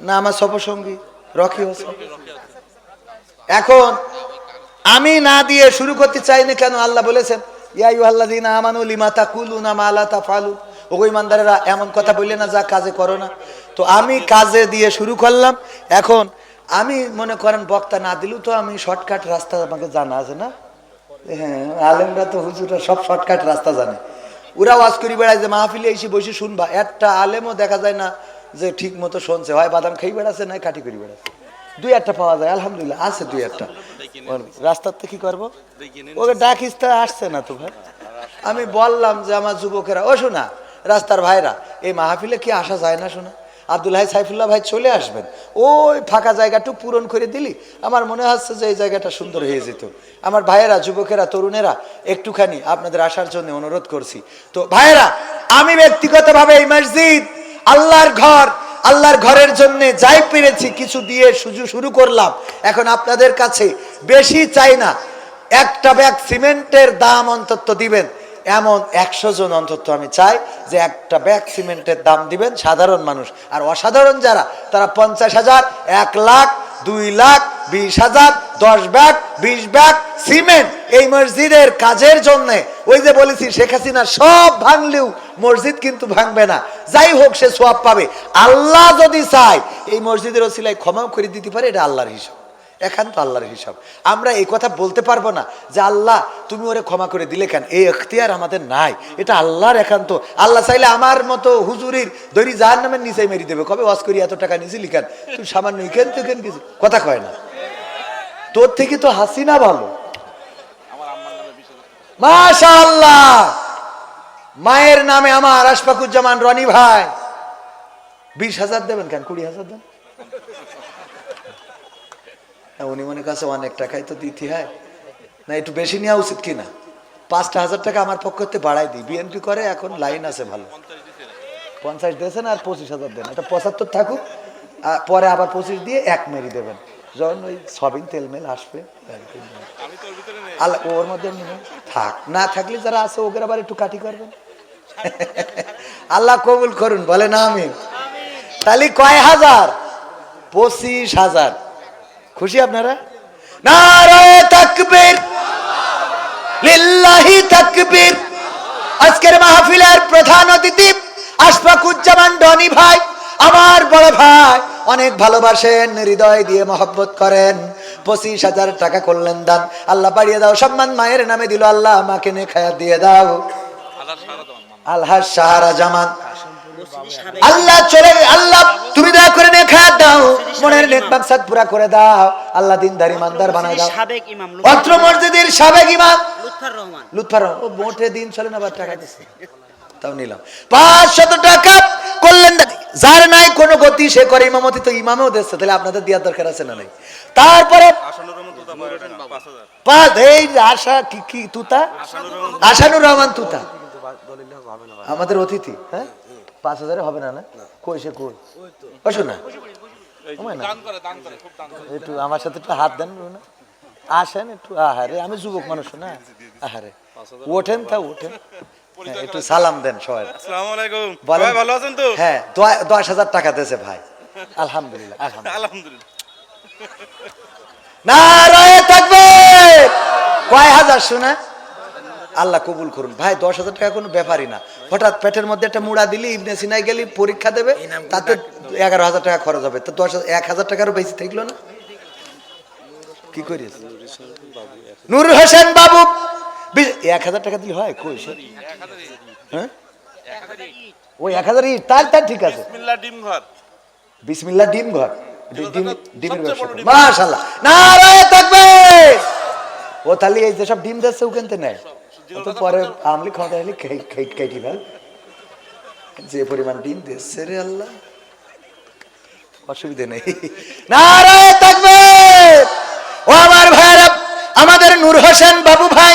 না, আমার সফরসঙ্গী রকি হোসেন। এখন, আমি না দিয়ে শুরু করতে চাইনি কেন? আল্লাহ বলেছেন এমন কথা বললে না, যা কাজে করো না। তো আমি কাজে দিয়ে শুরু করলাম। এখন, আমি মনে করেন, বক্তা না দিলেও তো আমি শর্টকাট রাস্তা আমাকে জানা আছে না? হ্যাঁ আলেমরা তো হুজুরা সব শর্টকাট রাস্তা জানে। ওরা ওয়াজ করি বেড়ায় যে মাহফিলে এসে বসে শুনবা। একটা আলেমও দেখা যায় না যে ঠিক মতো শুনছে, হয় বাদাম খেয়ে বেড়াচ্ছে নয় কাটি করি বেড়াচ্ছে। দুই একটা পাওয়া যায়, আলহামদুলিল্লাহ, আছে দুই একটা। রাস্তার রাস্তাতে কি করব? ওকে ডাকিস তা আসছে না তো ভাই? আমি বললাম যে আমার যুবকেরা, ও শোনা, রাস্তার ভাইরা, এই মাহফিলে কি আসা যায় না শোনা? আব্দুল হাই সাইফুল্লাহ ভাই চলে আসবেন। ওই ফাঁকা জায়গাটু পূরণ করে দিলি। আমার মনে হচ্ছে যে এই জায়গাটা সুন্দর হয়ে যেত। আমার ভাইয়েরা, যুবকেরা, তরুণেরা, একটুখানি আপনাদের আসার জন্য অনুরোধ করছি। তো ভাইয়েরা, আমি ব্যক্তিগতভাবে এই মসজিদ আল্লাহর ঘর, আল্লাহর ঘরের জন্য যাই পেরেছি, কিছু দিয়ে সুজু শুরু করলাম। এখন আপনাদের কাছে বেশি চাই না। একটা ব্যাগ সিমেন্টের দাম অন্তত দিবেন। এমন একশো জন অন্তত আমি চাই যে একটা ব্যাগ সিমেন্টের দাম দিবেন সাধারণ মানুষ। আর অসাধারণ যারা, তারা পঞ্চাশ হাজার, এক লাখ, দুই লাখ, বিশ হাজার, দশ ব্যাগ, বিশ ব্যাগ সিমেন্ট এই মসজিদের কাজের জন্য। ওই যে বলেছি, শেখ হাসিনা সব ভাঙলেও মসজিদ কিন্তু ভাঙবে না। যাই হোক, সে সোয়াব পাবে। আল্লাহ যদি চায়, এই মসজিদের ওসিলায় ক্ষমাও করে দিতে পারে, এটা আল্লাহর হিসাব। এখান তো আল্লাহর হিসাব। আমরা এই কথা বলতে পারব না যে আল্লাহ তুমি ওরে ক্ষমা করে দিলে কেন? এই এখতিয়ার আমাদের নাই। এটা আল্লাহর একান্ত। আল্লাহ চাইলে আমার মতো হুজুরির দড়ি যার নামের নিচে মেরি দেবে। কবে ওয়াজ করি এত টাকা নিয়েছিলি কেন? তুই সামান্য ইকেন তো কেন কিছু কথা কয় না। তোর থেকে তো হাসিনা ভালো। মাশা আল্লাহ মায়ের নামে আমার আশফাকুজ্জামান রনি ভাই। বিশ হাজার দেবেন কেন? কুড়ি হাজার দেন? না, উনি মনে কাছে অনেক টাকাই তো দিতে হয়। না, একটু বেশি নেওয়া উচিত কি না পাঁচটা হাজার টাকা আমার পক্ষ থেকে বাড়াই দিই। বিএনপি করে, এখন লাইন আছে ভালো। পঞ্চাশ দিয়েছেন আর পঁচিশ হাজার দেন। এটা পঁচাত্তর থাকুক পরে আবার পঁচিশ দিয়ে এক মেরি দেবেন। যখন ওই সবিন তেলমেল আসবে আল্লাহ, ওর মধ্যে থাক, না থাকলে যারা আছে, ওদের আবার একটু কাটি করবেন। আল্লাহ কবুল করুন বলে না আমি তাহলে কয় হাজার? পঁচিশ হাজার। খুশি আপনারা? প্রধান অতিথি আশফাকুজ্জামান ভাই, আমার ভাই। অনেক ভালোবাসেন, হৃদয় দিয়ে করেন। পঁচিশ হাজার টাকা করলেন দান। আল্লাহ বাড়িয়ে দাও, সম্মান মায়ের নামে দিল আল্লাহ আমাকে নে দিয়ে দাও। আল্লাহ সাহারা জামান। আল্লাহ চলে আল্লাহ তুমি দয়া করে দাও। মনের নেক মাকসাদ পুরা করে দাও। আল্লাহ দিনদারি মানদার বানায় দাও। সাবেক ইমাম অত্র মসজিদের সাবেক ইমাম। লুৎফর রহমান। লুৎফার রহমান, ও মোটে দিন চলে না টাকা দিচ্ছে তাও নিলাম। পাঁচশত টাকা করলেন না। যার নাই কোনো গতি সে করে ইমামতি তো ইমামেও দিচ্ছে তাহলে আপনাদের দেওয়ার দরকার আছে না নাই? তারপরে পাঁচ এই আশা কি কি তুতা? আশানুর রহমান তুতা। আমাদের অতিথি হ্যাঁ? পাঁচ হাজারে হবে না না? কই সে কই? বসো না। একটু আমার সাথে একটু হাত দেন না আসেন একটু আহারে আমি যুবক মানুষ না। আহারে। ওঠেন তা ওঠেন। হ্যাঁ, একটু সালাম দেন সবাই। আসসালামু আলাইকুম। ভাই ভালো আছেন তো? হ্যাঁ দশ- দশ হাজার টাকা দিয়েছে ভাই। আলহামদুলিল্লাহ আলহামদুলিল্লাহ। নারায় কয় হাজার শোনা আল্লাহ কবুল করুন। ভাই দশ হাজার টাকা কোনো ব্যাপারই না। হঠাৎ পেটের মধ্যে একটা মুড়া দিলি ইবনে সিনাই গেলি পরীক্ষা দেবে তাতে এগারো হাজার টাকা খরচ হবে। তো দশ এক হাজার টাকারও বেশি থাকল না? কি করিস? নূর হোসেন বাবু! এক হাজার টাকা দিলে হয়? কই হ্যাঁ? ওই এক হাজার ইট। তার তার ঠিক আছে। বিসমিল্লাহ ডিম ঘর বিসমিল্লা ডিম ঘর ডিমের ব্যবসা। মাশাআল্লাহ। তাকবীর! ও তাহলে এই যেসব ডিম দিচ্ছে ওখানতে নেয়? পরে আমলি খাওয়া হলে কেটি ফেল যে পরিমাণ ডিম দিচ্ছে রে আল্লাহ। অসুবিধা নেই। নারায় থাকবে ও আমার ভাইরা আমাদের নূর হোসেন বাবু ভাই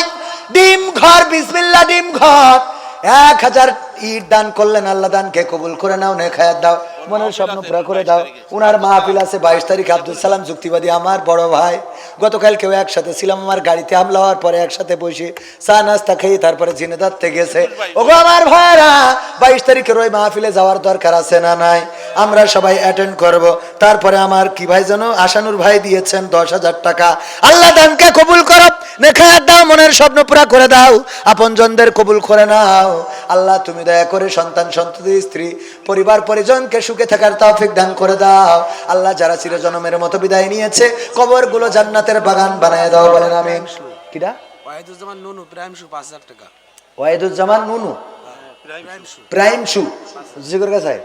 ডিম ঘর বিসমিল্লা ডিম ঘর। এক হাজার ইট দান করলেন, আল্লাহ দানকে কবুল করে নাও নেখায়াত দাও। মনের স্বপ্ন পুরা করে দাও। উনার মাহফিল আছে বাইশ তারিখ, আব্দুল সালাম যুক্তিবাদী আমার বড় ভাই। গতকাল কেউ একসাথে ছিলাম, আমার গাড়িতে হামলা হওয়ার পরে একসাথে বসে চা নাস্তা খেয়ে তারপরে ঝিনেদারতে গেছে। ওগো আমার ভাইরা বাইশ তারিখের ওই মাহফিলে যাওয়ার দরকার আছে না নাই? আমরা সবাই অ্যাটেন্ড করব। তারপরে আমার কি ভাই যেন আশানুর ভাই দিয়েছেন দশ হাজার টাকা। আল্লাহ দানকে কবুল করো নেখায়াত দাও, মনের স্বপ্ন পুরা করে দাও। আপনজনদের কবুল করে নাও। আল্লাহ তুমি দয়া করে সন্তান সন্ততি স্ত্রী পরিবার পরিজনকে সুখে থাকার তৌফিক দান করে দাও। আল্লাহ যারা চিরজনমের মতো বিদায় নিয়েছে কবরগুলো জান্নাতের বাগান বানায় দাও বলেন আমি কিরা? ওয়াহিদুজ্জামান নুনু প্রাইম শু পাঁচ হাজার টাকা। ওয়াহিদুজ্জামান নুনু? প্রাইম শু। প্রাইম শু। জিগর কাছে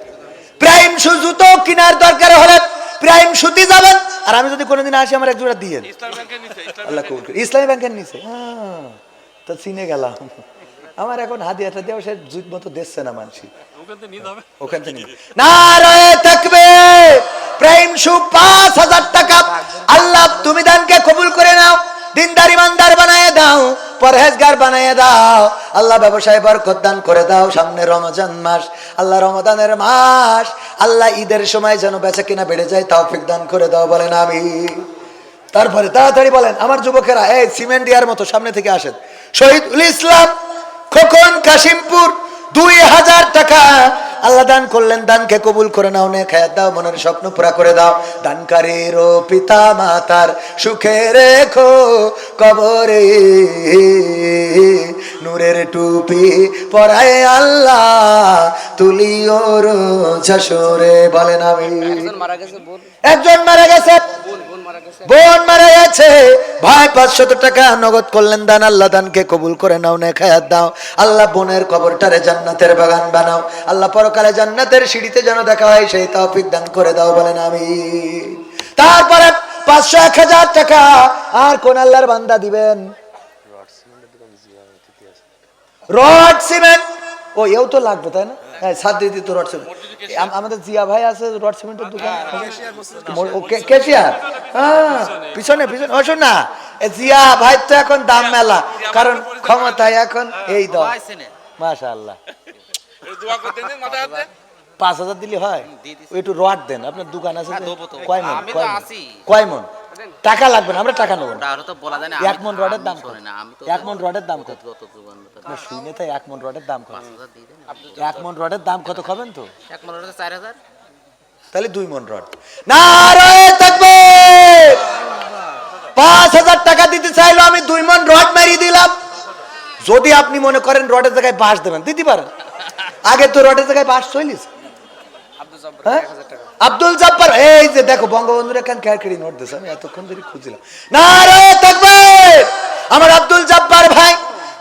প্রাইম শু জুতো কেনার দরকার হলে প্রাইম শুতে যাবেন। আর আমি যদি কোনোদিন আসি আমার এক জোড়া দিয়ে আল্লাহ কবুল করে। ইসলামী ব্যাংকের নিচে হ্যাঁ, তো চিনে গেলাম। আমার এখন হাদিয়া টাদিয়া সে জুত মতো দেখছে না মানসি ওখান থেকে নিবে। নারায়ে তাকবীর প্রাইম শু পাঁচ হাজার টাকা। আল্লাহ তুমি দানকে কবুল করে নাও। দিনদার ইমানদার বানায় দাও। পরহেজগার বানায় দাও। আল্লাহ ব্যবসায় বরকত দান করে দাও সামনে রমজান মাস। আল্লাহ রমজানের মাস। আল্লাহ ঈদের সময় যেন বেচা কিনা বেড়ে যায় তৌফিক দান করে দাও বলেন আমি তারপরে তাড়াতাড়ি বলেন আমার যুবকেরা এই সিমেন্ট ইয়ার মতো সামনে থেকে আসেন। শহীদুল ইসলাম খোকন কাশিমপুর দুই হাজার টাকা। আল্লাহ দান করলেন দানকে কবুল করে নাও নে খায়াত দাও মনের স্বপ্ন পুরা করে দাও। দানকারীর পিতা মাতার সুখে রেখো কবরে। নূরের টুপি পরায় আল্লাহ তুলিও ঝাসরে বলেন আমি। একজন মারা গেছে বোন মারা গেছে। ভাই পাঁচশত টাকা নগদ করলেন দান আল্লাহ দানকে কবুল করে নাও নে খায়াত দাও। আল্লাহ বোনের কবরটারে জান্নাতের বাগান বানাও। আল্লাহ পরকালে জান্নাতের সিঁড়িতে যেন দেখা হয় সেই তৌফিক দান করে দাও বলেন আমি তারপরে পাঁচশো এক হাজার টাকা। আর কোন আল্লাহর বান্দা দিবেন? Rod cement? ও এও তো লাগবে তাই না? হ্যাঁ সাত দিদি রড সিমেন্ট আমাদের জিয়া ভাই আছে রড সিমেন্টের দোকান। মোর- ও কে- কেশিয়ার। হ্যাঁ পিছনে পিছনে। ও না। জিয়া ভাই তো এখন দাম মেলা। কারণ ক্ষমতায় এখন এই দল। মাশা আল্লাহ পাঁচ হাজার দিলে হয়? একটু রড দেন। আপনার দোকান আছে? কয় মন কয় মন? টাকা লাগবে না আমরা টাকা নেব না। তো না এক মন রডের দাম কত? না তো এক মন রডের দাম কত? না শুনে তাই এক মন রডের দাম কত? এক মন রডের দাম কত খাবেন তো? এক মনে হচ্ছে চার হাজার? তাহলে দুই মন রড। তাকবীর পাঁচ হাজার টাকা দিতে চাইলো আমি দুই মন রড মারিয়ে দিলাম। যদি আপনি মনে করেন রডের জায়গায় বাঁশ দেবেন দিতে পারেন। আগে তো রডের জায়গায় বাঁশ চলিস আব্দুল জব্বার হ্যাঁ? এই যে দেখো বঙ্গবন্ধুরা কেন ক্যারকেরি নোট দিয়েছে আমি এতক্ষণ ধরে খুঁজছিলাম। নারায়ে তাকবীর! আমার আব্দুল জব্বার ভাই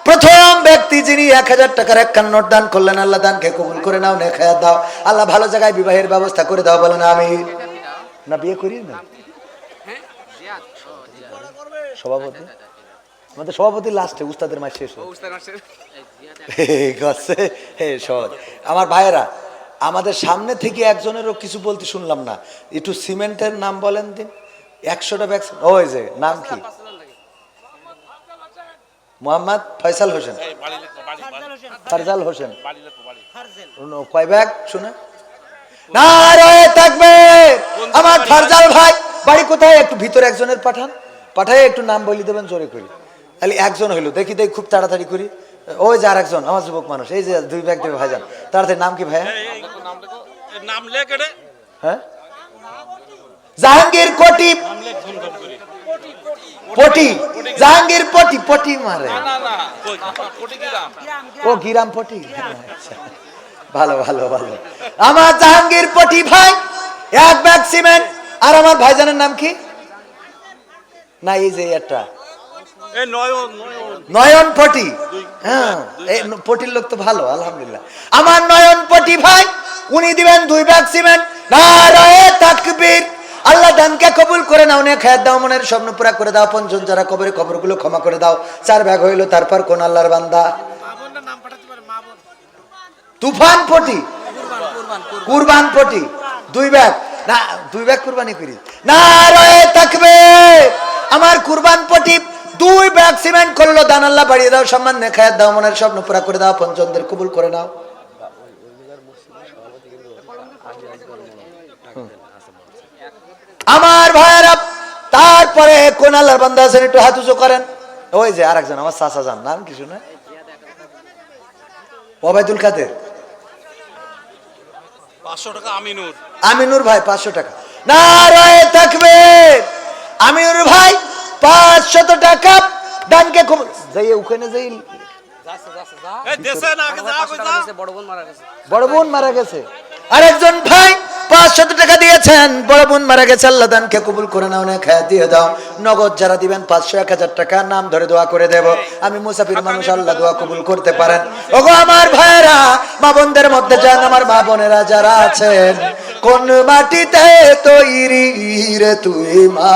প্রথম ব্যক্তি যিনি এক হাজার টাকার একখান নোট দান করলেন আল্লাহ দানকে কবুল করে নাও নেখায়াত দাও। আল্লাহ ভালো জায়গায় বিবাহের ব্যবস্থা করে দাও বলেন আমি না বিয়ে করি না সভাপতি? আমাদের সভাপতি লাস্টে উস্তাদের মাস শেষ। আমার ভাইয়েরা আমাদের সামনে থেকে একজনেরও কিছু বলতে শুনলাম না। একটু সিমেন্টের নাম বলেন দিন। একশোটা ব্যাগ ওই যে নাম কি? মোহাম্মদ ফয়সাল হোসেন। ফারজাল হোসেন। কয় ব্যাগ শুনে। না থাকবে! আমার ফারজাল ভাই। বাড়ি কোথায়? একটু ভিতরে একজনের পাঠান। পাঠায় একটু নাম বলি দেবেন জোরে করি। তাহলে একজন হইল। দেখি দেখি খুব তাড়াতাড়ি করি। ওই যে আর একজন আমার যুবক মানুষ এই যে দুই ব্যাগ দেবে ভাইজান। তাড়াতাড়ি নাম কি ভাইয়া? নাম লেখ। হ্যাঁ? জাহাঙ্গীর কোটি পটি। জাহাঙ্গীর পটি পটি মারে। ও গিরাম পটি? আচ্ছা। ভালো ভালো ভালো। আমার জাহাঙ্গীর পটি ভাই এক ব্যাগ সিমেন্ট। আর আমার ভাইজানের নাম কি? না এই যে একটা নয়ন পটি। হ্যাঁ এই পটির লোক তো ভালো আলহামদুলিল্লাহ। আমার নয়ন পটি ভাই উনি দিবেন দুই ব্যাগ সিমেন্ট। নারায়ে তাকবীর। আল্লাহ দানকে কবুল করে নাও নে খায়াত দাও মনের স্বপ্ন পুরা করে দাও পঞ্চম যারা কবরে খবরগুলো ক্ষমা করে দাও চার ব্যাগ হইল তারপর কোন আল্লাহর বান্দা? তুফান পটি। কুরবান পটি। দুই ব্যাগ না দুই ব্যাগ কুরবানি করি। না রয়ে থাকবে আমার কুরবান পটি দুই ব্যাগ সিমেন্ট করল দান আল্লাহ বাড়িয়ে দাও সম্মান নেখায় দাও মনের স্বপ্ন পুরা করে দাও পঞ্চমদের কবুল করে নাও। আমার ভাইয়েরা তারপরে কোন আল্লাহর বান্দা আছেন একটু হাত উঁচু করেন। ওই যে আর একজন আমার চাচা যান নাম কিছু না ওবায়দুল কাদের। পাঁচশো টাকা আমিনুর। আমিনুর ভাই পাঁচশো টাকা। না রয়ে থাকবে আমিনুর ভাই পাঁচশত টাকা ডানকে কম- যাই ওখানে যাই। বড় বোন মারা গেছে বড় মারা গেছে। আরেকজন ভাই পাঁচশত টাকা দিয়েছেন। বড় বোন মারা গেছে আল্লাহ দানকে কবুল করে নাও না খায়া দিয়ে দাও। নগদ যারা দিবেন পাঁচশো এক হাজার টাকা নাম ধরে দোয়া করে দেব। আমি মুসাফির মানুষ আল্লাহ দোয়া কবুল করতে পারেন। ওগো আমার ভাইয়েরা মা বোনদের মধ্যে যান আমার মা বোনেরা যারা আছেন কোন মাটিতে তৈরি রে তুই মা?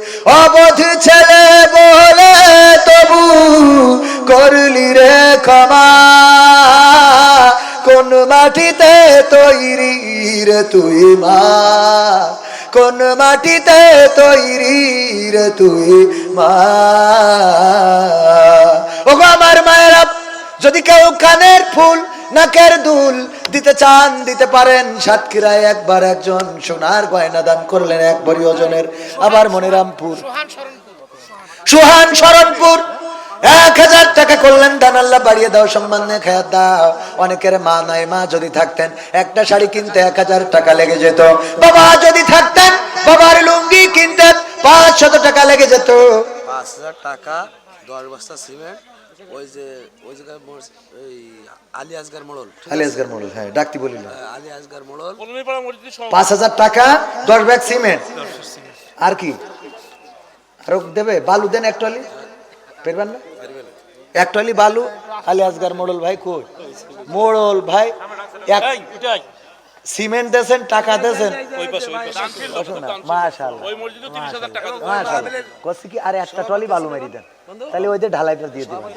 অবধ ছেলে বলে তবু করলি রে ক্ষমা। কোন মাটিতে তৈরি রে তুই মা? কোন মাটিতে তৈরি রে তুই মা? ও গো আমার মায়েরা যদি কেউ কানের ফুল নাকের দুল? দিতে চান, দিতে পারেন। সাতক্ষীরায় একবার একজন সোনার গয়না দান করলেন এক ভরি ওজনের। আবার মনিরামপুর। সুহান শরণপুর। এক হাজার টাকা করলেন দান। আল্লাহ বাড়িয়ে দাও, সম্মান নিয়ে দাও। অনেকের মা নাই মা যদি থাকতেন, একটা শাড়ি কিনতে এক হাজার টাকা লেগে যেত। বাবা যদি থাকতেন, বাবার লুঙ্গি কিনতেন, পাঁচ শত টাকা লেগে যেত। পাঁচ হাজার টাকা, দশ বস্তা সিমেন্ট, ওই যে ওই জায়গায় আলী আসগার মোড়ল আলী আসগার মোড়ল হ্যাঁ ডাকতি বলিল। আলী আসগার মোড়ল। পাঁচ হাজার টাকা দশ ব্যাগ সিমেন্ট। আর কি? আরও দেবে? বালু দেন এক টলি পেরবেন না? এক টলি বালু। আলী আসগার মোড়ল ভাই কই? মোড়ল ভাই এক সিমেন্ট দেন টাকা দেন কি আর একটা টলি বালু মেরি দেন। তাহলে ওই যে ঢালাইটা দিয়ে দিবেন।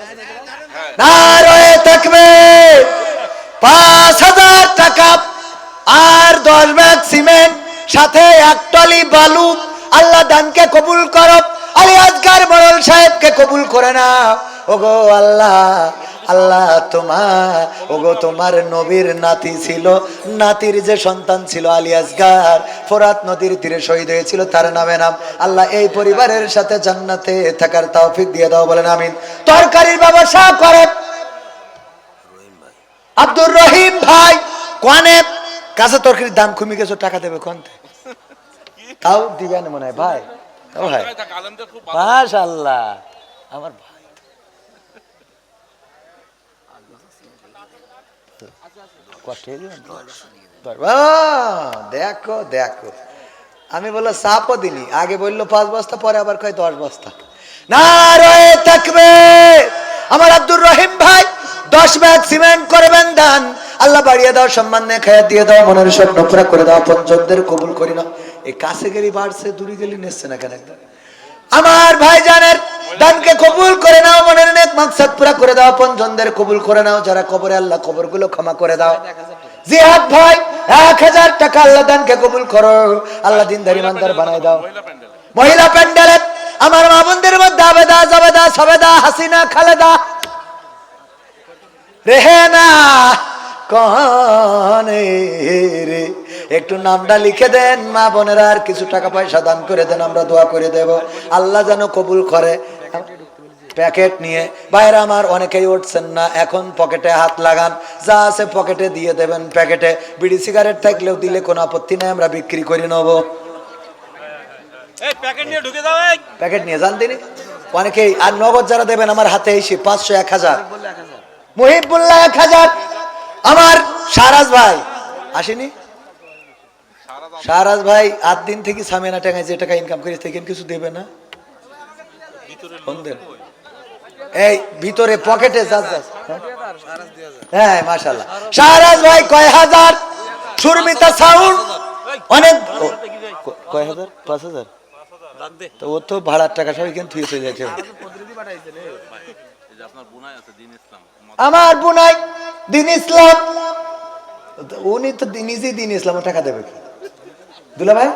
থাকবে। পাঁচ হাজার টাকা আর দশ ব্যাগ সিমেন্ট সাথে এক টলি বালু। আল্লাহ দানকে কবুল করো। আলী আজগার মরল সাহেবকে কবুল করে না ওগো আল্লাহ। আল্লাহ তোমার ওগো তোমার নবীর নাতি ছিল। নাতির যে সন্তান ছিল আলী আসগার ফোরাত নদীর তীরে শহীদ হয়েছিল তার নামে নাম। আল্লাহ এই পরিবারের সাথে জান্নাতে থাকার তৌফিক দিয়ে দাও বলেন আমিন। তরকারির ব্যবসা করে আব্দুর রহিম ভাই কোয়ানে কাছে তরকারির দাম কমে গেছে টাকা দেবে কোনতে। তাও দিবেন মনে হয় ভাই? ও ভাই। মাশাল্লাহ আমার কষ্ট দেখো দেখো আমি বলল সাপও দিনি আগে বলল পাঁচ বস্তা পরে আবার কয় দশ বস্তা না রয়ে থাকবে আমার আব্দুর রহিম ভাই দশ ব্যাগ সিমেন্ট করবেন দান। আল্লাহ বাড়িয়ে দাও সম্মান নিয়ে খেয়ে দিয়ে দাও মনের স্বপ্ন পুরা করে দাও পঞ্চমদের কবুল করি না। এই কাছে গেলি বাড়ছে দূরে গেলি নেচ্ছে না কেন একদম। আমার ভাইজানের দানকে কবুল করে নাও, মনের নেক মাকসাদ পুরা করে দাও পঞ্চমদের কবুল করে নাও, যারা কবরে আল্লাহ কবরগুলো ক্ষমা করে দাও। জিহাদ ভাই, এক হাজার টাকা আল্লাহ দানকে কবুল করো, আল্লাহ দিনদারি মানদার বানাই দাও। মহিলা প্যান্ডেলে আমার মা বোনদের মধ্যে আবেদা, জবেদা, সবেদা, হাসিনা, খালেদা। রেহেনা কনে রে একটু নামটা লিখে দেন মা বোনেরা আর কিছু টাকা পয়সা দান করে দেন আমরা দোয়া করে দেব। আল্লাহ যেন কবুল করে। প্যাকেট নিয়ে বাইরে আমার অনেকেই উঠছেন না এখন পকেটে হাত লাগান যা আছে পকেটে দিয়ে দেবেন প্যাকেটে। বিড়ি সিগারেট থাকলেও দিলে কোনো আপত্তি নাই আমরা বিক্রি করে নেব। প্যাকেট নিয়ে ঢুকে দাও এই। প্যাকেট নিয়ে যান তিনি। অনেকেই আর নগদ যারা দেবেন আমার হাতে এসে পাঁচশো এক হাজার। মুহিবুল্লাহ এক হাজার। আমার সারাজ ভাই আসেনি? সারাজ ভাই, আট দিন থেকে সামিয়ানা টাকায় যে টাকা ইনকাম করেছে থেকে কিছু দেবে না? এই, ভিতরে পকেটে হ্যাঁ মাশাল্লাহ শাহরাজ ভাই, কয় হাজার? সুরমিতা সাউন্ড অনেক কয় হাজার? পাঁচ হাজার? তো ও তো ভাড়ার টাকা সবাই কিন্তু থুয়ে চলে যাচ্ছে আমার বোনাই দিন ইসলাম। উনি তো নিজেই দিন ইসলাম টাকা দেবে কি? দুলা ভাই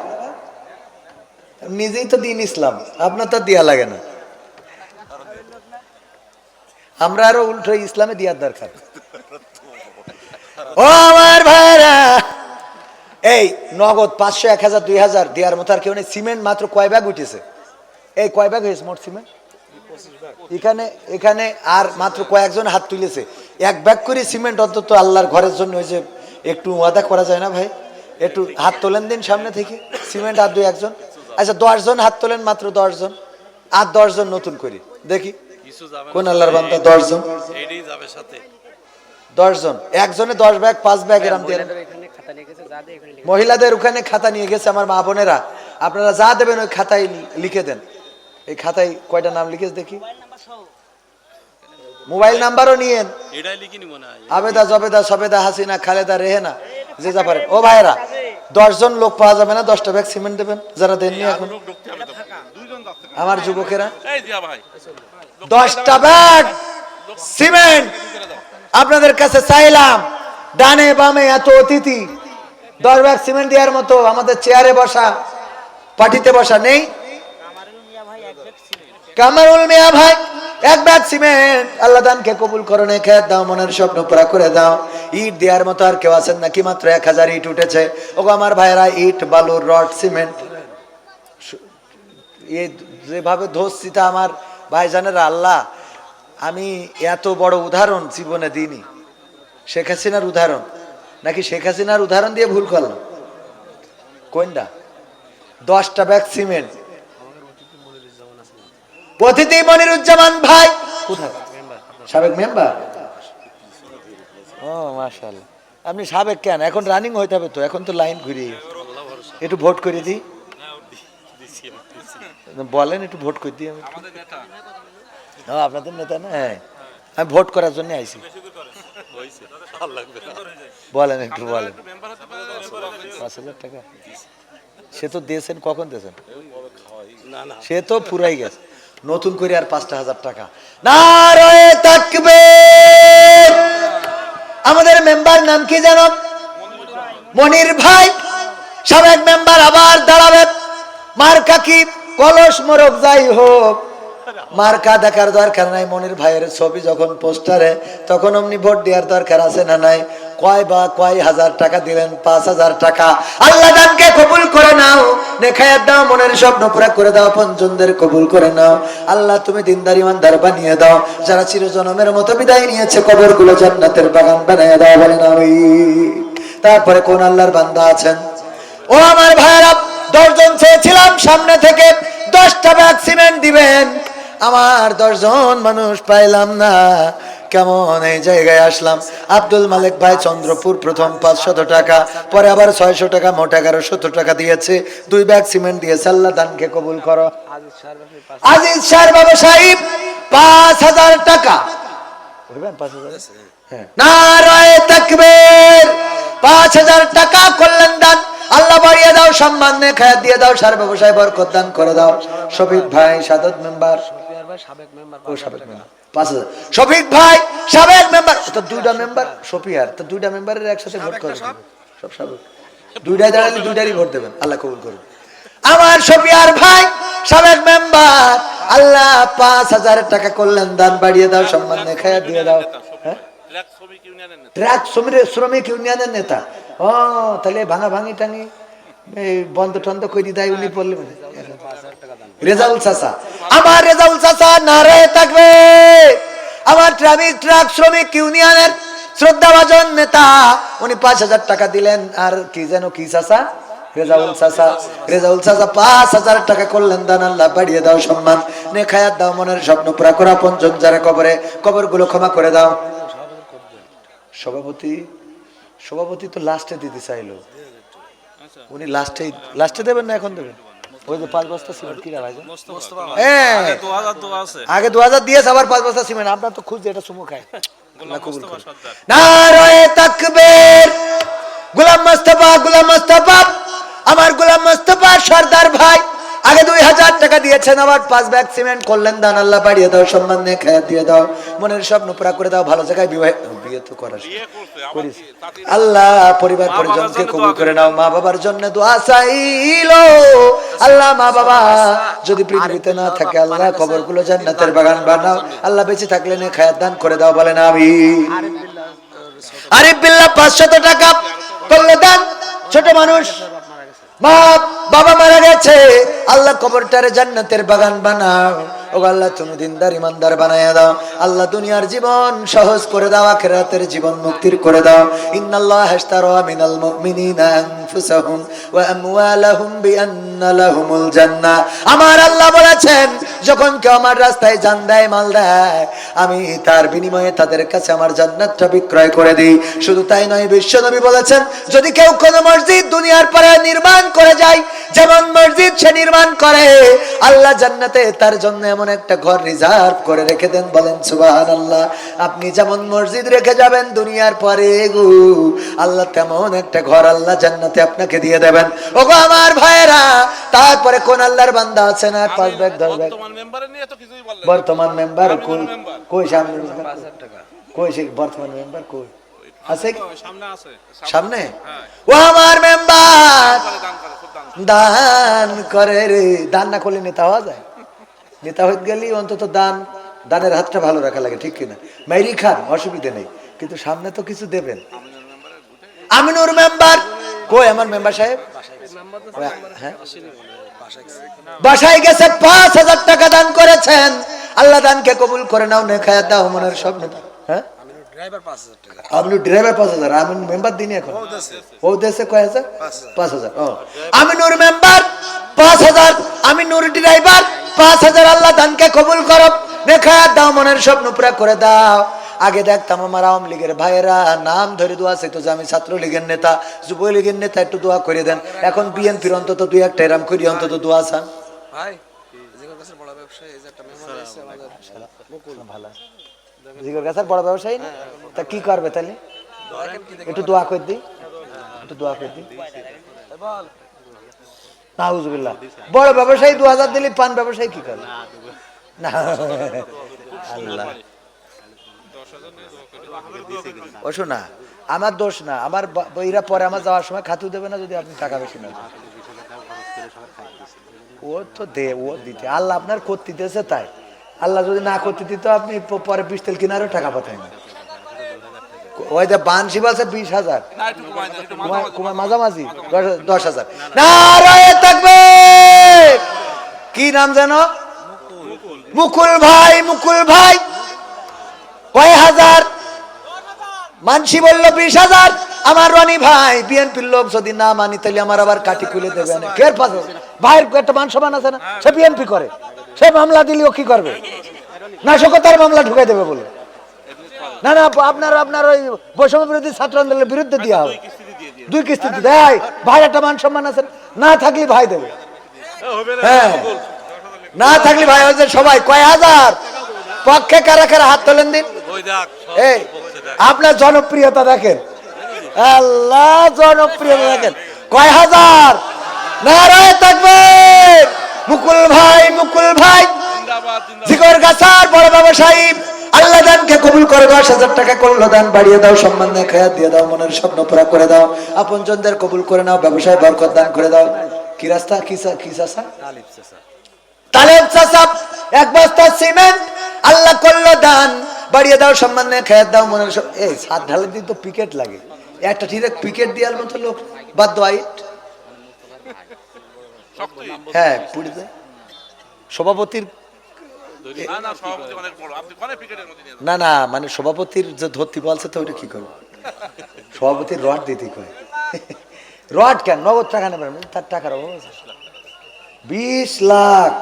নিজেই তো দিন ইসলাম, আপনার তো দেয়া লাগে না। আমরা আরও উল্টো ইসলামে দেওয়ার দরকার। ও আমার ভাইরা, এই নগদ পাঁচশো, এক হাজার, দুই হাজার দেওয়ার মতো আর কেউ নেই, সিমেন্ট মাত্র কয় ব্যাগ উঠেছে? এই কয় ব্যাগ হয়েছে মোট সিমেন্ট? এখানে এখানে আর মাত্র কয়েকজন হাত তুলেছে। এক ব্যাগ করে সিমেন্ট অন্তত আল্লাহর ঘরের জন্য যে একটু ওয়াদা করা যায় না ভাই? একটু হাত তোলেন দিন সামনে থেকে। সিমেন্ট আর দুই একজন। আচ্ছা দশজন হাত তোলেন মাত্র দশজন। আর দশজন নতুন করি। দেখি। কোন আল্লাহর বান্দা দশজন? দশজন। একজনে দশ ব্যাগ পাঁচ ব্যাগ এরম দিয়ে মহিলাদের ওখানে খাতা নিয়ে গেছে আমার মা বোনেরা। আপনারা যা দেবেন ওই খাতায় লিখে দেন। এই খাতায় কয়টা নাম লিখেছে দেখি? মোবাইল নাম্বারও নিয়েন। আবেদা জবেদা সবেদা হাসিনা খালেদা রেহেনা যে যা পারেন ও ভাইরা দশজন লোক পাওয়া যাবে না দশটা ব্যাগ সিমেন্ট দেবেন যারা দেননি এখন। আমার যুবকেরা। এই দিয়া ভাই। দশটা ব্যাগ সিমেন্ট। আপনাদের কাছে চাইলাম ডানে বামে এত অতিথি দশ ব্যাগ সিমেন্ট দেওয়ার মতো আমাদের চেয়ারে বসা পাটিতে বসা নেই। কামারুল মিয়া ভাই এক ব্যাগ সিমেন্ট, আল্লাহ দানকে কবুল করো নে খেয়ে দাও, মনের স্বপ্ন পুরা করে দাও। ইট দেওয়ার মতো আর কেউ আছেন নাকি? মাত্র এক হাজার ইট উঠেছে। ওগো আমার ভাইয়েরা, ইট বালু রড, সিমেন্ট। যেভাবে ধরছি তা আমার ভাইজানেরা, আল্লাহ, আমি এত বড় উদাহরণ জীবনে দিইনি। শেখ হাসিনার উদাহরণ। নাকি শেখ হাসিনার উদাহরণ দিয়ে ভুল করলাম? কোনটা? দশটা ব্যাগ সিমেন্ট। অতিথি মনিরুজ্জামান ভাই। কোথায়? সাবেক মেম্বার? ও মাশাআল্লাহ। আপনি সাবেক কেন? এখন রানিং হইতে হবে তো এখন তো লাইন গেছে। একটু ভোট করে দিই। বলেন একটু ভোট করে দিই আমি। একটু। আমাদের নেতা হ্যাঁ আপনাদের নেতা না? হ্যাঁ। আমি ভোট করার জন্য আইছি। হইছে ভালো লাগবে বলেন একটু বলেন। পাঁচ হাজার টাকা? সে তো দিয়েছেন কখন দিয়েছেন? না না। সে তো পুরাই গেছে। নতুন করে আর পাঁচটা হাজার টাকা। না আমাদের মেম্বার নাম কি জানো? মনির ভাই। সাবেক মেম্বার আবার দাঁড়াবে। মার্কা কি? কলস মোরক যাই হোক। মার্কা দেখার দরকার নাই মনির ভাইয়ের ছবি যখন পোস্টারে, তখন অমনি ভোট দেওয়ার দরকার আছে না নাই? কয় বা কয় হাজার টাকা দিলেন? পাঁচ হাজার টাকা। আল্লাহ দানকে কবুল করে নাও। নেখায়াত দাও মনের স্বপ্ন পুরা করে দাও পঞ্চমদের কবুল করে নাও। আল্লাহ, তুমি দিনদার ইমানদার বানিয়ে দাও। যারা চিরজনমের মতো বিদায় নিয়েছে কবরগুলো জান্নাতের বাগান বানিয়ে দাও বলেন আমি। তারপরে কোন আল্লাহর বান্দা আছেন? ও আমার ভাইরা দশজন চেয়েছিলাম সামনে থেকে দশটা ব্যাগ সিমেন্ট দিবেন। আমার দশজন মানুষ পাইলাম না। কেমন এই জায়গায় আসলাম? আব্দুল মালিক ভাই চন্দ্রপুর প্রথম পাঁচশত টাকা, পরে আবার ছয়শো টাকা, মোট এগারোশত টাকা দিয়েছে। দুই ব্যাগ সিমেন্ট দিয়েছে আল্লাহ দানকে কবুল করো। আজিজ সার বাবা সাহিব পাঁচ হাজার টাকা হ্যাঁ। দাও, সম্মান দিয়ে দাও, সার ব্যবসায় বরকত দান করে দাও। শফিক ভাই, সাদত মেম্বার। ভাই সাবেক মেম্বার ও সাবেক মেম্বার। পাঁচ হাজার। শফিক ভাই সাবেক মেম্বার। তো দুইটা মেম্বার তো দুইটা মেম্বারের একসাথে ভোট করে দিবেন। সব সাবেক। দুইটাই দাঁড়ালে দুইটারই ভোট দেবেন। আল্লাহ কবুল করুন আমার শফিয়ার ভাই সাবেক মেম্বার। আল্লাহ পাঁচ হাজার টাকা করলেন দান বাড়িয়ে দাও সম্মান নে খায়াত দিয়ে দাও। হ্যাঁ? ট্রাক শ্রমিক ইউনিয়নের নেতা। শ্রমিক শ্রমিক ইউনিয়নের নেতা। ও তাহলে ভাঙা ভাঙি টাঙি বন্ধ টন্ধ করে দেয় উনি বললে চাচা। আমার চাচা থাকবে। আমার ট্রাক শ্রমিক ইউনিয়নের নেতা, উনি পাঁচ হাজার টাকা দিলেন। আর কি যেন, কি চাচা? বাড়িয়ে দাও সম্মান। দাও মনের স্বপ্ন পুরা করা পঞ্চম যারা কবরে। ক্ষমা করে দাও। সভাপতি সভাপতি তো লাস্টে দিতে চাইলো। উনি লাস্টে লাস্টে দেবেন না এখন দেবেন? ওই যে পাঁচ বস্তা সিমেন্ট কিনা ভাই হ্যাঁ। আগে দু হাজার দিয়েছে আবার পাঁচ বস্তা সিমেন্ট। আপনার তো খুঁজছে এটা সুমো খায়। গোলাম মোস্তফা গোলাম মোস্তফা। আমার গোলাম মোস্তফা সর্দার ভাই। আগে দুই হাজার টাকা দিয়েছেন আবার পাঁচ ব্যাগ সিমেন্ট করলেন দান আল্লাহ বাড়িয়ে দাও সম্মান নিয়ে খেয়ে দিয়ে দাও মনের স্বপ্ন পুরা করে দাও ভালো জায়গায় বিবাহ বিয়ে তো করার আল্লাহ পরিবার পরিজনকে কবুল করে নাও মা বাবার জন্য দোয়া চাইলো। আল্লাহ মা বাবা যদি পৃথিবীতে না থাকে আল্লাহ কবরগুলো জান্নাতের বাগান বানাও। আল্লাহ বেঁচে থাকলে নে খায়াত দান করে দাও বলেন আমি আরিফ বিল্লাহ পাঁচশত টাকা করলে দান ছোট মানুষ মা বাবা মারা গেছে। আল্লাহ কবরটারে জান্নাতের বাগান বানাও। ও আল্লাহ, তুমি দিনদার, ইমানদার বানায়া দাও। আল্লাহ, দুনিয়ার জীবন সহজ করে দাও, আখিরাতের জীবন মুক্তির করে দাও। ইন্নাল্লাহ হাশতারা মিনাল মুমিনিনা আনফুসাহুম ওয়া আমওয়ালাহুম বিআন্না লাহুমুল জান্নাহ আমার আল্লাহ বলেছেন, যখন কেউ আমার রাস্তায় জান দেয়, মাল দেয়, আমি তার বিনিময়ে তাদের কাছে আমার জান্নাতটা বিক্রয় করে দিই। শুধু তাই নয়, বিশ্বনবী বলেছেন, যদি কেউ কোনো মসজিদ দুনিয়ার পরে নির্মাণ করে যায় যেমন মসজিদ সে নির্মাণ করে আল্লাহ জান্নাতে তার জন্য এমন একটা ঘর রিজার্ভ করে রেখে দেন। বলেন সুবাহান আল্লাহ আপনি যেমন মসজিদ রেখে যাবেন দুনিয়ার পরে গু আল্লাহ তেমন একটা ঘর আল্লাহ জান্নাতে আপনাকে দিয়ে দেবেন। ওগো আমার ভাইয়েরা তারপরে কোন আল্লাহর বান্দা আছে না? পাঁচ ব্যাগ দশ ব্যাগ। বর্তমান মেম্বারে কই? কই সামনে? কই সে বর্তমান মেম্বার কই? আছে সামনে আছে। সামনে? হ্যাঁ। ও আমার মেম্বার! দান করে খুব দান করে। দান করে রে। দান না করলে নেতা হওয়া যায়? নেতা হয়ে গেলে অন্তত দান দানের হাতটা ভালো রাখা লাগে ঠিক কিনা? মেরি খান অসুবিধা নেই। কিন্তু সামনে তো কিছু দেবেন। আমিনুর মেম্বার! কই আমার মেম্বার সাহেব? হ্যাঁ? বাসায় গেছে। পাঁচ হাজার টাকা দান করেছেন। আল্লাহ দানকে কবুল করে নাও নেখায় দাও মনের স্বপ্ন হ্যাঁ? আপনি ড্রাইভার পাঁচ হাজার আমি মেম্বার দিনই এখন। ও দেশে কয় হাজার? পাঁচ হাজার। আমি নূর মেম্বার পাঁচ হাজার। আমি নূর ড্রাইভার পাঁচ হাজার আল্লাহ দানকে কবুল করো। দেখা দাও মনের স্বপ্ন পুরা করে দাও। আগে দেখতাম আমার আওয়ামী লীগের ভাইয়েরা নাম ধরে দোয়া চাইতো যে আমি ছাত্র লীগের নেতা যুব লীগের নেতা একটু দোয়া করে দেন। এখন বিএনপির অন্তত দুই একটা এরাম করি অন্তত দোয়া চান। ভাই জিগর বড় ব্যবসায়ী জিগর গাছের বড় ব্যবসায়ী না? তা কি করবে তাহলে? একটু দোয়া করে দিই। একটু দোয়া করে বল বড় ব্যবসায়ী দু হাজার দিলে পান ব্যবসায়ী কি করে? না। আল্লাহ। ও শোনা আমার দোষ না। আমার বা- এরা পরে আমার যাওয়ার সময় খাতু দেবে না যদি আপনি টাকা বেশি না। ও তো দে, ও দিতে। আল্লাহ আপনার করতে দিতেছে তাই। আল্লাহ যদি না করতে দিত, আপনি পরে বিশ তেল কিনারও টাকা পাতেন না কি নাম যেন? মুকুল ভাই মুকুল ভাই। কয় হাজার? মানসি বলল, বিশ হাজার। আমার রনি ভাই, বিএনপির লোক যদি না মানি, তাহলে আমার আবার কাটি খুলে দেবে। ভাইয়ের একটা মান সম্মান আছে না? সে বিএনপি করে। সে মামলা দিলেও কি করবে? নাশকতার মামলা ঢুকাই দেবে বলে। না না আপনার আপনার ওই বৈষম্য বিরোধী ছাত্র আন্দোলনের বিরুদ্ধে দেওয়া হবে। দুই কিস্তি দেয় ভাই একটা মান সম্মান আছে। না থাকলে ভাই দেবে। হ্যাঁ না থাকলে ভাই হচ্ছে সবাই। কয় হাজার? পক্ষে কারা কারা হাত তোলেন দিন? এই আপনার জনপ্রিয়তা দেখেন। আল্লাহ জনপ্রিয়তা দেখেন। কয় হাজার? নারায় থাকবে মুকুল ভাই! মুকুল ভাই। জিন্দাবাদ জিন্দাবাদ জিগর গাছার বড় ব্যবসায়ী আল্লাহ দানকে কবুল করে দশ হাজার টাকা করল, দান বাড়িয়ে দাও, সম্মান খেয়াল দিয়ে দাও, মনের স্বপ্ন পুরা করে দাও আপন জনদের কবুল করে নাও, ব্যবসায় বরকত দান করে দাও। কি রাস্তা? কি কি চাষা তালেব চাষা এক বস্তা সিমেন্ট, আল্লাহ করল দান, বাড়িয়ে দাও, সম্মান খেয়াল দাও, মনের এই সাত ঢালের দিন তো পিকেট লাগে। একটা ঠিক পিকেট দেওয়ার মতো লোক, বাদ আইট হ্যাঁ পুরীতে সভাপতির না না মানে সভাপতির যে ধরতি বলছে তো ওইটা কি করব সভাপতির রড দিতে কয় রড কেন? নগদ টাকা নেবেন তার টাকার অভাব বিশ লাখ।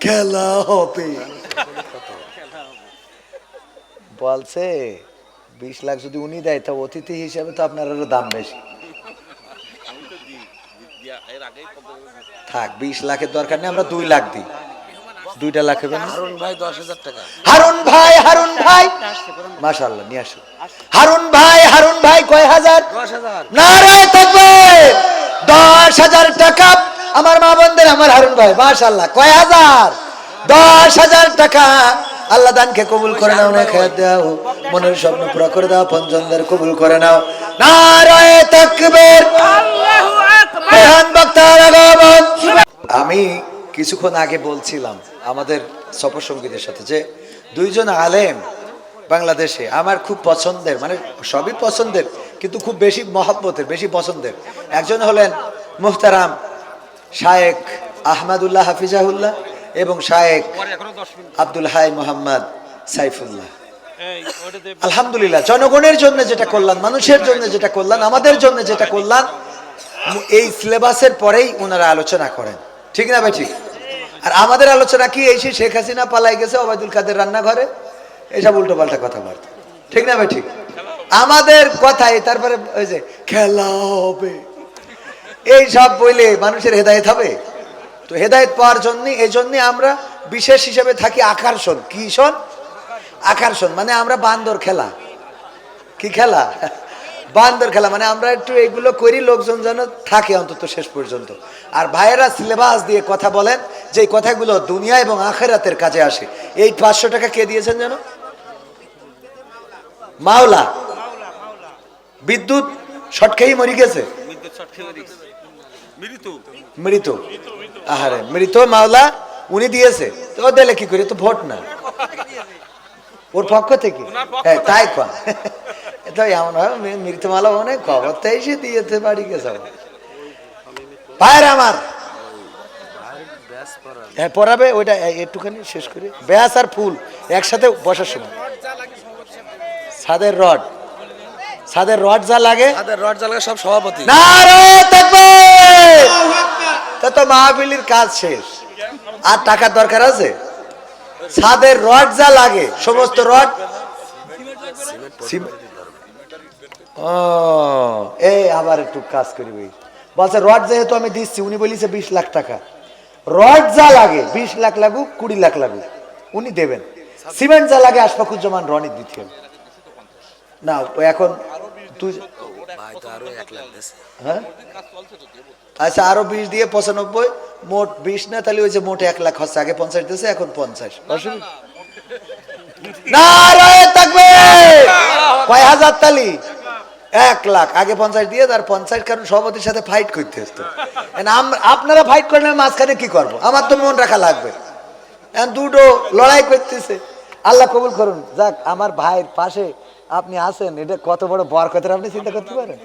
খেলা হবে। বলছে বিশ লাখ যদি উনি দেয় তা অতিথি হিসাবে তো আপনার দাম বেশি আমি তো দিই দি- দিয়া এর আগেই কত- থাক বিশ লাখের দরকার নেই আমরা দুই লাখ দিই। দুইটা লাখ হবে হারুন ভাই দশ হাজার টাকা। হারুন ভাই হারুন ভাই। মাশাল্লাহ নিয়ে আসো হারুন ভাই হারুন ভাই কয় হাজার? নারায় থাকবে। দশ হাজার টাকা আমার মা বোনদের আমার হারুন ভাই মাশাল্লাহ কয় হাজার? দশ হাজার টাকা। আল্লাহ দানকে কবুল করে নাও না খেয়ে দাও মনের স্বপ্ন পুরো করে দাও পঞ্চমদের কবুল করে নাও। নারায় তাকবীর আমি কিছুক্ষণ আগে বলছিলাম আমাদের সফরসঙ্গীদের সাথে যে দুইজন আলেম বাংলাদেশে আমার খুব পছন্দের মানে সবই পছন্দের, কিন্তু খুব বেশি মহাব্বতের, বেশি পছন্দের। একজন হলেন মুহতারাম শায়েক আহমদুল্লাহ হাফিজাহুল্লাহ এবং শায়েক আব্দুল হাই মোহাম্মদ সাইফুল্লাহ। আলহামদুলিল্লাহ, জনগণের জন্য যেটা করলাম মানুষের জন্য যেটা করলাম আমাদের জন্য যেটা করলাম এই সিলেবাসের পরেই ওনারা আলোচনা করেন। ঠিক না ভাই ঠিক? আর আমাদের আলোচনা কি এই শেখ হাসিনা পালাই গেছে ওবায়দুল কাদের রান্নাঘরে? এসব উল্টো পাল্টা কথাবার্তা। ঠিক না ভাই ঠিক? আমাদের কথাই, তারপরে ওই যে, খেলা হবে। এই সব বইলে মানুষের হেদায়েত হবে? তো হেদায়েত পাওয়ার জন্য এই জন্যে আমরা বিশেষ হিসেবে থাকি আকর্ষণ কি শোন আকর্ষণ মানে আমরা বান্দর খেলা। কি খেলা? বান্দর খেলা মানে আমরা একটু এগুলো করি লোকজন যেন থাকে অন্তত শেষ পর্যন্ত। আর ভাইয়েরা সিলেবাস দিয়ে কথা বলেন যে কথাগুলো দুনিয়া এবং আখেরাতের কাজে আসে। এই পাঁচশো টাকা কে দিয়েছেন যেন মাওলা। বিদ্যুৎ শর্ট খেয়েই মরি গেছে। মৃত আহারে মৃত মাওলা উনি দিয়েছে। তো দিলে কি করে? তো ভোট না। ওর পক্ষ থেকে? হ্যাঁ তাই কম তো এমন হয় মি- মৃত মালা অনেক খবর তো এসে দিয়েছে বাড়ি গেছে। ভাইয়ের আমার। হ্যাঁ পড়াবে ওইটা একটুখানি শেষ করে। ব্যাস আর ফুল একসাথে বসার সময়। ছাদের রড। ছাদের রড যা লাগে। রড জ্বালায় সব সভাপতি। তো মাহফিলির কাজ শেষ। আর টাকার দরকার আছে? ছাদের রড যা লাগে সমস্ত রড? এই আবার একটু কাজ করি ভাই। বলছে রড যেহেতু আমি দিচ্ছি উনি বলিছে বিশ লাখ টাকা। রড যা লাগে বিশ লাখ লাগুক কুড়ি লাখ লাগুক উনি দেবেন। সিমেন্ট যা লাগে আশফাকুজ্জামান রনি দিতে হবে। না এখন তুই ভাই তো আরও এক লাখ দিয়েছে হ্যাঁ? আচ্ছা আরও বিশ দিয়ে পঁচানব্বই মোট বিশ না তাহলে ওই যে মোট এক লাখ হচ্ছে আগে পঞ্চাশ দিয়েছে এখন পঞ্চাশ। তাকবীর! কয় হাজার তালি? এক লাখ আগে পঞ্চাশ দিয়ে তার পঞ্চাশ কারণ সভাপতির সাথে ফাইট করতে আম- আপনারা ফাইট আমি মাঝখানে কি করব? আমার তো মন রাখা লাগবে। দুটো লড়াই করতেছে। আল্লাহ কবুল করুন। যাক আমার ভাইয়ের পাশে আপনি আছেন এটা কত বড় বরকতের আপনি চিন্তা করতে পারেন?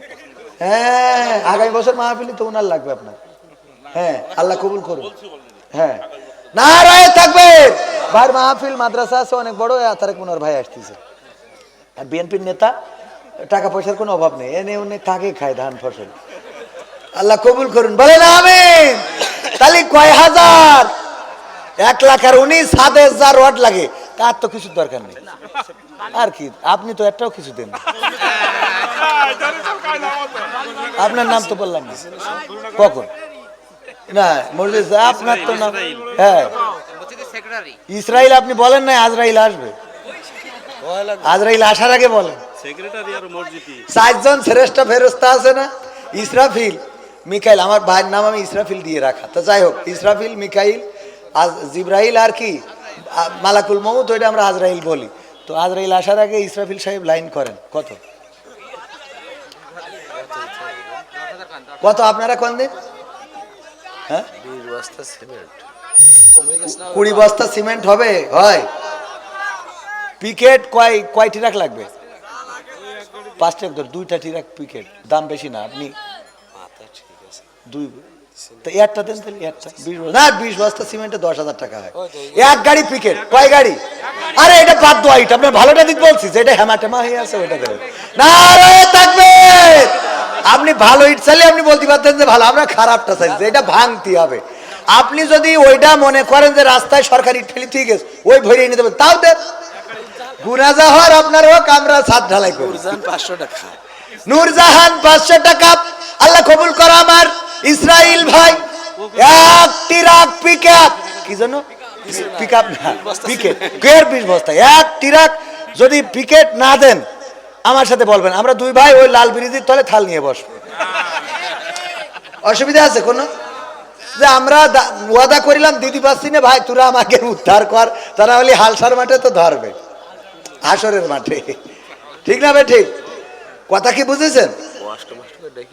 হ্যাঁ আগামী বছর মাহফিলি তো ওনার লাগবে আপনার। হ্যাঁ আল্লাহ কবুল করুন হ্যাঁ। নারায় থাকবে। ভাইয়ের মাহফিল, মাদ্রাসা আছে, অনেক বড় তারেক মনোহর ভাই আসতেছে। আর বিএনপির নেতা, টাকা পয়সার কোনো অভাব নেই। এনে উনি কাকে খায় ধান, ফসল। আল্লাহ কবুল করুন। বলেন আমিন। তাহলে কয় হাজার? এক লাখ আর উনি সাত হাজার রড লাগে। তার তো কিছু দরকার নেই। আর কি আপনি তো একটাও কিছু দেন আপনার নাম তো বললাম না। কখন? না মসজিদ আপনার তো নাম হ্যাঁ। ইসরাইল আপনি বলেন না আজরাইল আসবে। আজরাইল আসার আগে বলেন। সেক্রেটারি আর মসজিদি চারজন শ্রেষ্ঠ ফেরস্তা আছে না? ইসরাফিল মিকাইল আমার ভাইয়ের নাম আমি ইসরাফিল দিয়ে রাখা। তো যাই হোক ইসরাফিল মিকাইল আজ জিব্রাইল আর কি মালাকুল মৌত ওইটা আমরা আজরাইল বলি। তো আজরাইল আসার আগে ইসরাফিল সাহেব লাইন করেন। কত? কত আপনারা কোন দিন? হ্যাঁ? বিশ বস্তা সিমেন্ট কুড়ি বস্তা সিমেন্ট হবে? হয়। পিকেট কয় কয় টিরাক লাগবে? পাঁচটা ধর দুইটা টিরাক পিকেট দাম বেশি না আপনি আছে। দুই তো একটা দেন তাহলে একটা বিশ না বিশ বস্তা সিমেন্টে দশ হাজার টাকা হয়। এক গাড়ি পিকেট কয় গাড়ি? আরে এটা বাদ দো আইট আপনার ভালোটা দিক বলছি যেটা হেমা টেমা হয়ে আছে ওইটা দেবেন। না রে থাকবে! আপনি ভালো ইট চাইলে আপনি বলতে পারতেন যে ভালো আমরা খারাপটা চাইছি এটা ভাঙতে হবে। আপনি যদি ওইটা মনে করেন যে রাস্তায় সরকার ইট ফেলি ঠিক আছে ওই ভরিয়ে নিতে হবে তাও দেন। গুনাজা হওয়ার আপনার হোক আমরা ছাদ ঢালাই করি। পাঁচশো টাকা। নূরজাহান পাঁচশো টাকা। আল্লাহ কবুল করো আমার। ইসরাইল ভাই, এক টিরাক পিকআপ। কি জন্য পিকআপ না, পিকেট। কেয়ার বিশ বস্তা। এক টিরাক যদি পিকেট না দেন, আমার সাথে বলবেন, আমরা দুই ভাই ওই লাল ব্রিজের তলে থাল নিয়ে বসবো। অসুবিধা আছে কোনো? যে আমরা ওয়াদা করিলাম, দিদি পাচ্ছি না, ভাই, তোরা আমাকে উদ্ধার কর, তারা বলি হালসার মাঠে তো ধরবে আসরের মাঠে। ঠিক না ভাই, ঠিক? কথা কি বুঝেছেন?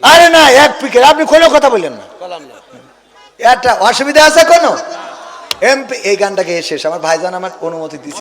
আরে না এক পিকে আপনি কোনো কথা বললেন না। একটা অসুবিধা আছে কোনো? এমপি এই গানটাকে শেষ আমার ভাইজান আমার অনুমতি দিচ্ছে